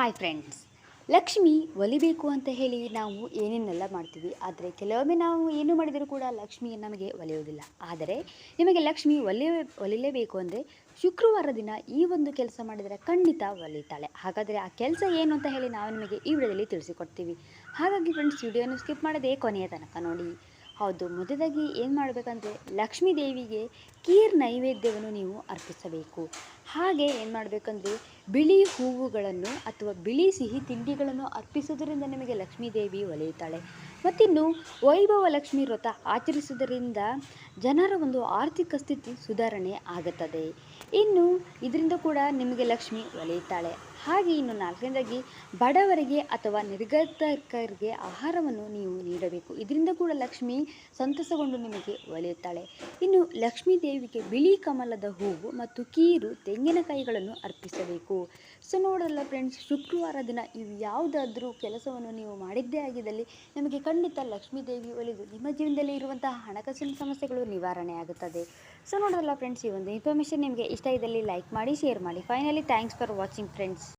Hi friends Lakshmi ಒಲಿಬೇಕು ಅಂತ ಹೇಳಿ ನಾವು ಏನೇನೆಲ್ಲ ಮಾಡ್ತೀವಿ, ಆದರೆ ಕೆಲವೊಮ್ಮೆ ನಾವು ಏನು ಮಾಡಿದರೂ ಕೂಡ ಲಕ್ಷ್ಮಿ ನಮಗೆ ಒಲಿಯೋದಿಲ್ಲ ಆದರೆ ನಿಮಗೆ ಲಕ್ಷ್ಮಿ ಒಲಿಯ ಒಲಿಲೇಬೇಕು ಅಂದರೆ ಶುಕ್ರವಾರ ದಿನ ಈ ಒಂದು ಕೆಲಸ ಮಾಡಿದರೆ ಖಂಡಿತ ಒಲಿತಾಳೆ. ಹಾಗಾದರೆ ಆ ಕೆಲಸ ಏನು ಅಂತ ಹೇಳಿ ನಾವು ನಿಮಗೆ ಈ ವಿಡಿಯೋದಲ್ಲಿ ತಿಳಿಸಿಕೊಡ್ತೀವಿ. ಹಾಗಾಗಿ ಫ್ರೆಂಡ್ಸ್ ವಿಡಿಯೋನ ಸ್ಕಿಪ್ ಮಾಡದೆ ಕೊನೆಯ ತನಕ ನೋಡಿ. ಹೌದು, ಮೊದಲಾಗಿ ಏನು ಮಾಡಬೇಕಂದ್ರೆ ಲಕ್ಷ್ಮೀ ದೇವಿಗೆ ಕೀರ್ ನೈವೇದ್ಯವನ್ನು ನೀವು ಅರ್ಪಿಸಬೇಕು. ಹಾಗೆ ಏನು ಮಾಡಬೇಕಂದ್ರೆ ಬಿಳಿ ಹೂವುಗಳನ್ನು ಅಥವಾ ಬಿಳಿ ಸಿಹಿ ತಿಂಡಿಗಳನ್ನು ಅರ್ಪಿಸುವುದರಿಂದ ನಿಮಗೆ ಲಕ್ಷ್ಮೀ ದೇವಿ ಒಲಿಯುತ್ತಾಳೆ. ಮತ್ತಿನ್ನು ವೈಭವ ಲಕ್ಷ್ಮಿ ವ್ರತ ಆಚರಿಸುವುದರಿಂದ ಜನರ ಒಂದು ಆರ್ಥಿಕ ಸ್ಥಿತಿ ಸುಧಾರಣೆ ಆಗುತ್ತದೆ. ಇನ್ನು ಇದರಿಂದ ಕೂಡ ನಿಮಗೆ ಲಕ್ಷ್ಮಿ ಒಲಿಯುತ್ತಾಳೆ. ಹಾಗೆ ಇನ್ನು ನಾಲ್ಕನೇದಾಗಿ ಬಡವರಿಗೆ ಅಥವಾ ನಿರ್ಗತಕರಿಗೆ ಆಹಾರವನ್ನು ನೀವು ನೀಡಬೇಕು. ಇದರಿಂದ ಕೂಡ ಲಕ್ಷ್ಮಿ ಸಂತಸಗೊಂಡು ನಿಮಗೆ ಒಲಿಯುತ್ತಾಳೆ. ಇನ್ನು ಲಕ್ಷ್ಮೀ ದೇವಿಗೆ ಬಿಳಿ ಕಮಲದ ಹೂವು ಮತ್ತು ಕೀರು ತೆಂಗಿನಕಾಯಿಗಳನ್ನು ಅರ್ಪಿಸಬೇಕು. ಸೊ ನೋಡಲ್ಲ ಫ್ರೆಂಡ್ಸ್ ಶುಕ್ರವಾರ ದಿನ ಇವು ಯಾವುದಾದ್ರೂ ಕೆಲಸವನ್ನು ನೀವು ಮಾಡಿದ್ದೇ ಆಗಿದ್ದಲ್ಲಿ ನಿಮಗೆ ಖಂಡಿತ ಲಕ್ಷ್ಮೀ ದೇವಿ ಒಲಿದು ನಿಮ್ಮ ಜೀವನದಲ್ಲಿ ಇರುವಂತಹ ಹಣಕಾಸಿನ ಸಮಸ್ಯೆಗಳು ನಿವಾರಣೆ ಆಗುತ್ತದೆ. ಸೊ ನೋಡಲ್ಲ ಫ್ರೆಂಡ್ಸ್ ಈ ಒಂದು ಇನ್ಫಾರ್ಮೇಷನ್ ನಿಮಗೆ ಇಷ್ಟ ಇದ್ದಲ್ಲಿ ಲೈಕ್ ಮಾಡಿ ಶೇರ್ ಮಾಡಿ. Finally thanks for watching friends